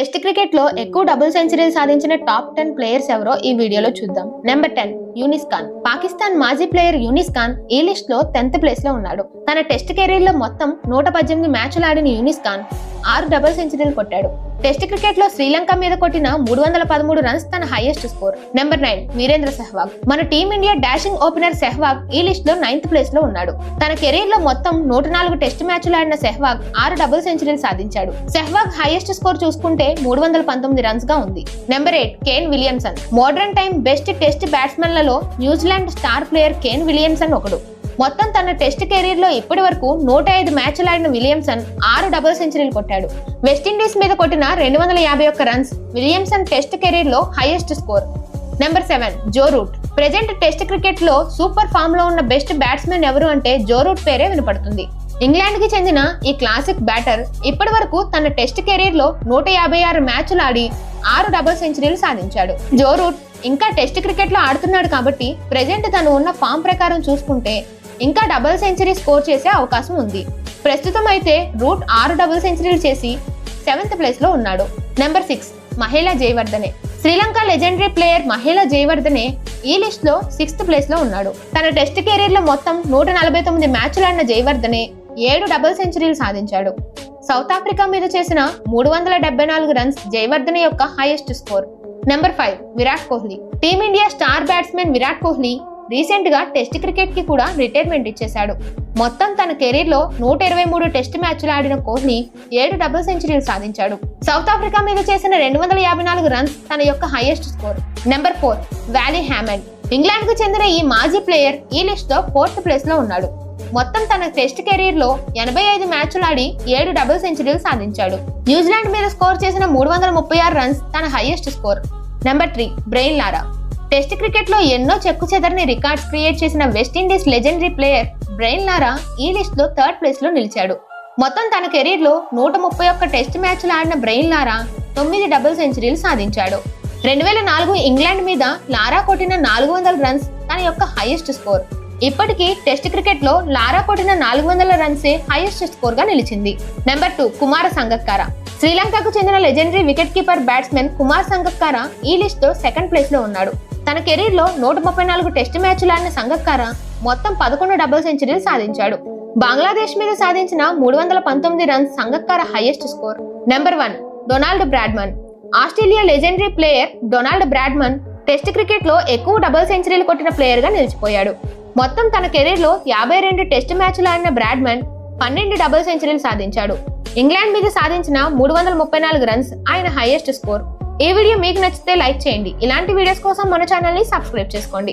Test క్రికెట్లో ఎక్కువ double సెంచరీలు సాధించిన టాప్ టెన్ ప్లేయర్స్ ఎవరో ఈ వీడియోలో చూద్దాం. Number ten Younis Khan. Pakistan మాజీ ప్లేయర్ యూనిస్ ఖాన్ ఈ లిస్ట్లో టెన్త్ ప్లేస్లో ఉన్నాడు. తన టెస్ట్ కెరీర్లో మొత్తం నూట పద్దెనిమిది మ్యాచ్లు ఆడిన యూనిస్ ఖాన్ ఆరు డబుల్ సెంచరీలు కొట్టాడు. టెస్ట్ క్రికెట్లో శ్రీలంక మీద కొట్టిన మూడు వందల పదమూడు రన్స్ తన highest score number nine Virender Sehwag. మన టీమిండియా డాషింగ్ ఓపెనర్ సెహ్వాగ్ ఈ లిస్ట్లో నైన్త్ ప్లేస్లో ఉన్నాడు. తన కెరీర్లో మొత్తం నూట నాలుగు టెస్ట్ మ్యాచ్లు ఆడిన సెహ్వాగ్ ఆరు డబుల్ సెంచరీలు సాధించాడు. సెహ్వాగ్ హైయెస్ట్ స్కోర్ చూసుకుంటే మూడు వందల పంతొమ్మిది రన్స్గా ఉంది. Number eight Kane Williamson modern time best test బ్యాట్స్మెన్లలో New Zealand star player Kane Williamson ఒకడు. మొత్తం తన టెస్ట్ కెరీర్లో ఇప్పటి వరకు నూట ఐదు మ్యాచ్లు ఆడిన విలియమ్సన్ ఆరు డబుల్ సెంచరీలు కొట్టాడు. వెస్టిండీస్ మీద కొట్టిన రెండు వందల యాభై ఒక్క రన్స్ విలియమ్సన్ టెస్ట్ కెరీర్లో highest score. Number seven Joe Root. Present test క్రికెట్లో సూపర్ ఫామ్లో ఉన్న బెస్ట్ బ్యాట్స్మెన్ ఎవరు అంటే జో రూట్ పేరే వినపడుతుంది. ఇంగ్లాండ్కి చెందిన ఈ క్లాసిక్ బ్యాటర్ ఇప్పటి వరకు తన టెస్ట్ కెరీర్లో నూట యాభై ఆరు మ్యాచ్లు ఆడి ఆరు డబుల్ సెంచరీలు సాధించాడు. జో రూట్ ఇంకా టెస్ట్ క్రికెట్లో ఆడుతున్నాడు కాబట్టి ప్రెజెంట్ తను ఉన్న ఫామ్ ప్రకారం చూసుకుంటే ఇంకా డబుల్ సెంచరీ స్కోర్ చేసే అవకాశం ఉంది. ప్రస్తుతం అయితే రూట్ ఆరు డబుల్ సెంచరీలు చేసి సెవెంత్ ప్లేస్లో ఉన్నాడు. నెంబర్ సిక్స్ మహిళా జయవర్ధనే. శ్రీలంక లెజెండరీ ప్లేయర్ మహిళా జయవర్ధనే ఈ లిస్ట్లో సిక్స్త్ ప్లేస్లో ఉన్నాడు. తన టెస్ట్ కెరీర్లో మొత్తం నూట నలభై తొమ్మిది మ్యాచ్లు ఆడిన జయవర్ధనే ఏడు డబుల్ సెంచరీలు సాధించాడు. సౌత్ ఆఫ్రికా మీద చేసిన మూడు వందల డెబ్బై నాలుగు రన్స్ జయవర్ధనే యొక్క highest score. Number five Virat Kohli. Team India star batsmen Virat Kohli రీసెంట్గా టెస్ట్ క్రికెట్కి కూడా రిటైర్మెంట్ ఇచ్చేశాడు. మొత్తం తన కెరీర్లో నూట ఇరవై మూడు టెస్ట్ మ్యాచ్లు ఆడిన కోహ్లీ ఏడు డబుల్ సెంచరీలు సాధించాడు. సౌత్ ఆఫ్రికా మీద చేసిన రెండు వందల యాభై నాలుగు రన్స్ తన యొక్క highest score. Number four Wally Hammond. ఇంగ్లాండ్కు చెందిన ఈ మాజీ ప్లేయర్ ఈ లిస్ట్లో ఫోర్త్ ప్లేస్లో ఉన్నాడు. మొత్తం తన టెస్ట్ కెరీర్లో ఎనభై ఐదు మ్యాచ్లు ఆడి ఏడు డబుల్ సెంచరీలు సాధించాడు. న్యూజిలాండ్ మీద స్కోర్ చేసిన మూడు వందల ముప్పై ఆరు రన్స్ తన highest score. Number three Brian Lara. Test క్రికెట్లో ఎన్నో చెక్కు చెదరని రికార్డ్స్ క్రియేట్ చేసిన West Indies legendary player Brian Lara ఈ లిస్ట్లో థర్డ్ ప్లేస్లో నిలిచాడు. మొత్తం తన కెరీర్లో నూట ముప్పై ఒక్క టెస్ట్ మ్యాచ్లు ఆడిన బ్రెయిన్ లారా తొమ్మిది డబుల్ సెంచరీలు సాధించాడు. రెండు వేల నాలుగు ఇంగ్లాండ్ మీద లారా కొట్టిన నాలుగు వందల రన్స్ తన యొక్క హైయెస్ట్ స్కోర్. ఇప్పటికీ టెస్ట్ క్రికెట్లో లారా కొట్టిన నాలుగు వందల రన్సే హైయెస్ట్ స్కోర్గా నిలిచింది. Number two Kumara Sangakkara. శ్రీలంకకు చెందిన legendary wicket keeper batsman Kumar Sangakkara ఈ లిస్ట్లో సెకండ్ ప్లేస్లో ఉన్నాడు. తన కెరీర్లో నూట ముప్పై నాలుగు టెస్ట్ మ్యాచ్లు ఆడిన సంగక్కార మొత్తం పదకొండు డబుల్ సెంచరీలు సాధించాడు. బంగ్లాదేశ్ మీద సాధించిన మూడు వందల పంతొమ్మిది runs Sangakkara highest score. Number one Donald Bradman. Australia legendary player Donald Bradman test క్రికెట్లో ఎక్కువ డబుల్ సెంచరీలు కొట్టిన ప్లేయర్గా నిలిచిపోయాడు. మొత్తం తన కెరీర్లో యాభై రెండు టెస్ట్ మ్యాచ్లు ఆడిన బ్రాడ్మన్ పన్నెండు డబుల్ సెంచరీలు సాధించాడు. ఇంగ్లాండ్ మీద సాధించిన మూడు వందల ముప్పై నాలుగు రన్స్ ఆయన హైయెస్ట్ స్కోర్. ఈ వీడియో మీకు నచ్చితే లైక్ చేయండి. ఇలాంటి వీడియోస్ కోసం మన ఛానల్ని సబ్స్క్రైబ్ చేసుకోండి.